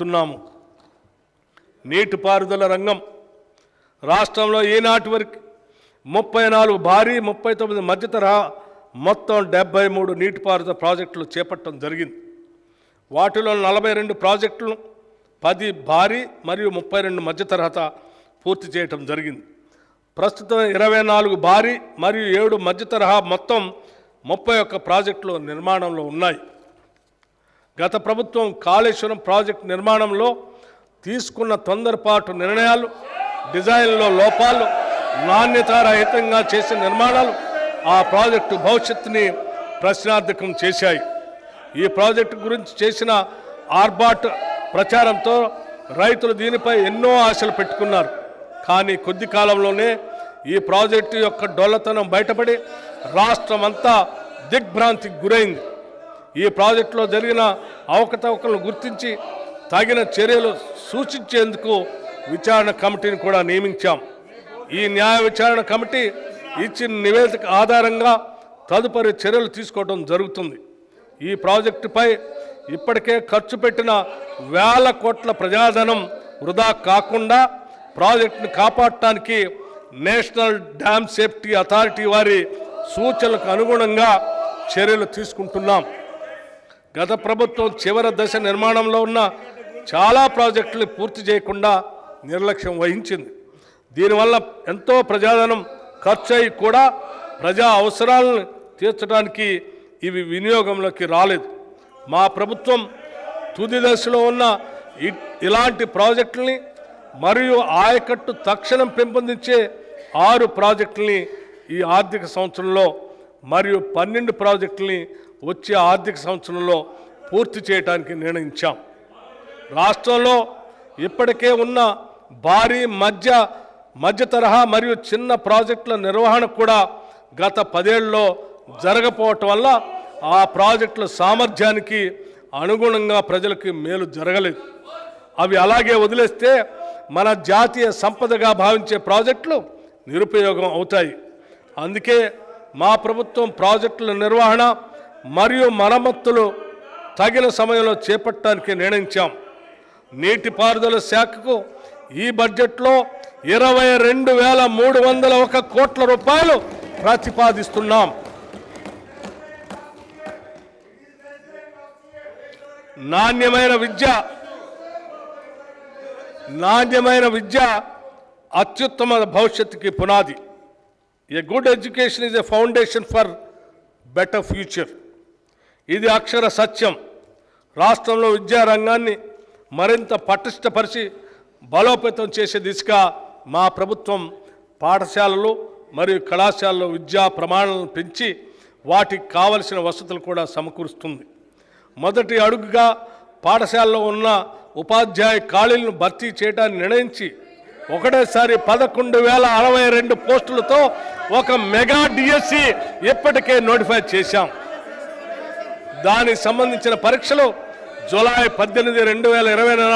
తున్నాము నీటిపారుదల రంగం రాష్ట్రంలో ఈనాటి వరకు ముప్పై నాలుగు భారీ ముప్పై తొమ్మిది మధ్య తరహా మొత్తం డెబ్బై మూడు నీటిపారుదల ప్రాజెక్టులు చేపట్టడం జరిగింది. వాటిలో నలభై రెండు ప్రాజెక్టులు పది భారీ మరియు ముప్పై రెండు మధ్యతరహత పూర్తి చేయటం జరిగింది. ప్రస్తుతం ఇరవై నాలుగు భారీ మరియు ఏడు మధ్య తరహా మొత్తం ముప్పై ఒక్క ప్రాజెక్టులు నిర్మాణంలో ఉన్నాయి. గత ప్రభుత్వం కాళేశ్వరం ప్రాజెక్టు నిర్మాణంలో తీసుకున్న తొందరపాటు నిర్ణయాలు డిజైన్లో లోపాలు నాణ్యతారహితంగా చేసిన నిర్మాణాలు ఆ ప్రాజెక్టు భవిష్యత్తుని ప్రశ్నార్థకం చేశాయి. ఈ ప్రాజెక్టు గురించి చేసిన ఆర్బాట్ ప్రచారంతో రైతులు దీనిపై ఎన్నో ఆశలు పెట్టుకున్నారు. కానీ కొద్ది కాలంలోనే ఈ ప్రాజెక్టు యొక్క డొల్లతనం బయటపడి రాష్ట్రమంతా దిగ్భ్రాంతికి గురైంది. ఈ ప్రాజెక్టులో జరిగిన అవకతవకలను గుర్తించి తగిన చర్యలు సూచించేందుకు విచారణ కమిటీని కూడా నియమించాం. ఈ న్యాయ విచారణ కమిటీ ఇచ్చిన నివేదిక ఆధారంగా తదుపరి చర్యలు తీసుకోవడం జరుగుతుంది. ఈ ప్రాజెక్టుపై ఇప్పటికే ఖర్చు పెట్టిన వేల కోట్ల ప్రజాధనం వృధా కాకుండా ప్రాజెక్టును కాపాడటానికి నేషనల్ డ్యామ్ సేఫ్టీ అథారిటీ వారి సూచనలకు అనుగుణంగా చర్యలు తీసుకుంటున్నాం. గత ప్రభుత్వం చివరి దశ నిర్మాణంలో ఉన్న చాలా ప్రాజెక్టులు పూర్తి చేయకుండా నిర్లక్ష్యం వహించింది. దీనివల్ల ఎంతో ప్రజాధనం ఖర్చు అయి కూడా ప్రజా అవసరాలను తీర్చడానికి ఇవి వినియోగంలోకి రాలేదు. మా ప్రభుత్వం తుది దశలో ఉన్న ఇ- ఇలాంటి ప్రాజెక్టుల్ని మరియు ఆయకట్టు తక్షణం పెంపొందించే ఆరు ప్రాజెక్టుల్ని ఈ ఆర్థిక సంవత్సరంలో మరియు పన్నెండు ప్రాజెక్టుల్ని వచ్చే ఆర్థిక సంవత్సరంలో పూర్తి చేయడానికి నిర్ణయించాం. రాష్ట్రంలో ఇప్పటికే ఉన్న భారీ మధ్య మధ్య తరహా మరియు చిన్న ప్రాజెక్టుల నిర్వహణ కూడా గత పదేళ్ళలో జరగపోవటం వల్ల ఆ ప్రాజెక్టుల సామర్థ్యానికి అనుగుణంగా ప్రజలకి మేలు జరగలేదు. అవి అలాగే వదిలేస్తే మన జాతీయ సంపదగా భావించే ప్రాజెక్టులు నిరుపయోగం అవుతాయి. అందుకే మా ప్రభుత్వం ప్రాజెక్టుల నిర్వహణ మరియు మరమ్మతులు తగిన సమయంలో చేపట్టడానికి నిర్ణయించాం. నీటిపారుదల శాఖకు ఈ బడ్జెట్లో ఇరవై రెండు వేల మూడు వందల ఒక కోట్ల రూపాయలు ప్రతిపాదిస్తున్నాం. నాణ్యమైన విద్య నాణ్యమైన విద్య అత్యుత్తమ భవిష్యత్తుకి పునాది. A good education is a foundation for better future ఇది అక్షర సత్యం. రాష్ట్రంలో విద్యారంగాన్ని మరింత పటిష్టపరిచి బలోపేతం చేసే దిశగా మా ప్రభుత్వం పాఠశాలలు మరియు కళాశాలలో విద్యా ప్రమాణాలను పెంచి వాటికి కావలసిన వసతులు కూడా సమకూరుస్తుంది. మొదటి అడుగుగా పాఠశాలలో ఉన్న ఉపాధ్యాయ ఖాళీలను భర్తీ చేయడానికి నిర్ణయించి ఒకటేసారి పదకొండు వేల అరవై రెండు పోస్టులతో ఒక మెగా డిఎస్సి ఇప్పటికే నోటిఫై చేశాం. దానికి సంబంధించిన పరీక్షలు జూలై పద్దెనిమిది రెండు వేల ఇరవై